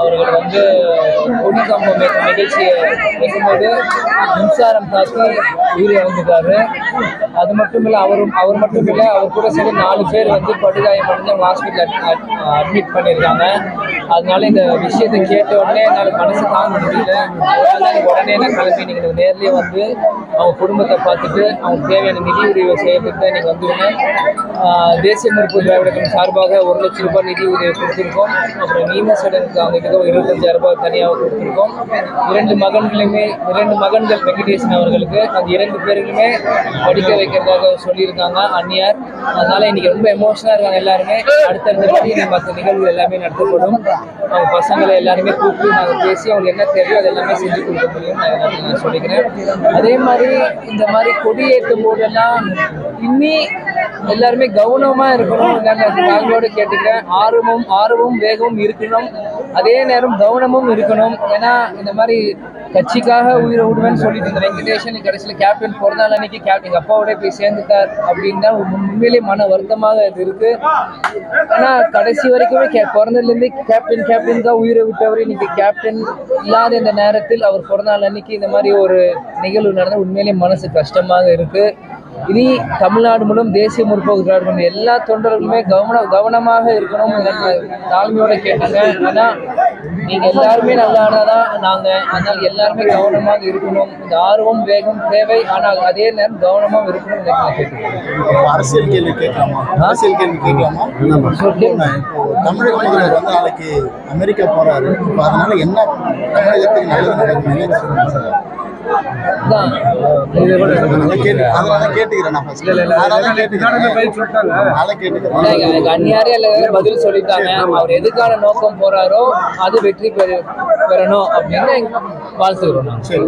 அவர்கள் வந்து கொடி கம்பம் ஏற்றும் நிகழ்ச்சியை வைக்கும்போது மின்சாரம் தாக்கி உயிரை இழந்துட்டாரு. அது மட்டும் இல்லை அவரும் அவர் மட்டும் இல்லை அவர் கூட சரி நாலு பேர் வந்து படுகாயம் அடைஞ்சு அவங்க ஹாஸ்பிட்டல் அட்மிட் பண்ணியிருக்காங்க. அதனால இந்த விஷயத்தை கேட்ட உடனே என்னால் மனசு தாங்க முடியல. அதனால உடனே நான் கிளம்பி நீங்கள் நேர்லேயே வந்து அவங்க குடும்பத்தை பார்த்துட்டு அவங்க தேவையான நிதி உதவி செய்யறதுக்கு தான் நீங்கள் வந்துடுங்க தேசிய மருத்துவ திராவிடத்தின் சார்பாக ஒரு லட்சம் ரூபாய் நிதி உதவி கொடுத்துருக்கோம். அப்புறம் நீமசடனுக்கு அவங்க கிட்ட ஒரு இருபத்தஞ்சாயிரம் ரூபாய் தனியாக கொடுத்துருக்கோம். இரண்டு மகன்களுமே இரண்டு மகன்கள் வெங்கடேசன் அவர்களுக்கு அந்த இரண்டு பேர்களுமே படிக்க வைக்கிறதாக சொல்லியிருக்காங்க அந்நியார். அதனால இன்னைக்கு ரொம்ப எமோஷனாக இருக்காங்க எல்லாருமே. அடுத்தடுத்த மற்ற நிகழ்வுகள் எல்லாமே நடத்தப்படும். அவங்க பசங்களை எல்லாருமே கூப்பிட்டு நாங்கள் பேசி அவங்களுக்கு என்ன தேவையோ அது எல்லாமே செஞ்சு கொடுக்க முடியும் நான் சொல்லிக்கிறேன். அதே மாதிரி இந்த மாதிரி கொடியேற்றும் போதெல்லாம் இன்னி எல்லாருமே கவனமா இருக்கணும். நாங்களோட கேட்டுக்கிறேன். ஆர்வமும் ஆர்வமும் வேகமும் இருக்கணும். அதே நேரம் கவனமும் இருக்கணும். ஏன்னா இந்த மாதிரி கட்சிக்காக உயிரை விடுவேன்னு சொல்லிட்டு இந்த வெங்கடேஷன் கடைசியில் கேப்டன் பிறந்த அன்னைக்கு கேப்டன் அப்பாவோட போய் சேர்ந்துட்டார் அப்படின்னு தான் உண்மையிலேயே மன வருத்தமாக இது இருக்கு. ஆனா கடைசி வரைக்குமே கே பிறந்ததுலேருந்து கேப்டன் கேப்டன் தான் உயிரை விட்டவர். இன்னைக்கு கேப்டன் இல்லாத இந்த நேரத்தில் அவர் பிறந்த நாள் அன்னைக்கு இந்த மாதிரி ஒரு நிகழ்வு நடந்த உண்மையிலேயே மனசு கஷ்டமாக இருக்குது இனி தமிழ்நாடு மூலம் தேசிய முற்போக்கு திராவிட எல்லா தொண்டர்களுமே கவன கவனமாக இருக்கணும். தாழ்மையோட கேட்டுங்க. ஏன்னா நீங்க எல்லாருமே நல்லா ஆனாதான் நாங்க அதனால எல்லாருமே கவனமாக இருக்கணும். இந்த ஆர்வம் வேகம் தேவை. ஆனால் அதே நேரம் கவனமாக இருக்கணும் கேட்டுக்கிறேன். அரசியல் கேள்வி கேட்கலாமா? அரசியல் கேள்வி கேட்கலாமா? தமிழக வந்து நாளைக்கு அமெரிக்கா போறாரு. அதனால என்ன தமிழகத்துக்கு நல்லது நடக்கும் அந்நியாரே பதில் சொல்லிட்டாங்க. அவர் எதுக்கான நோக்கம் போறாரோ அது வெற்றி பெறணும் அப்படின்னு வாழ்த்துக்கிறோம் சரி.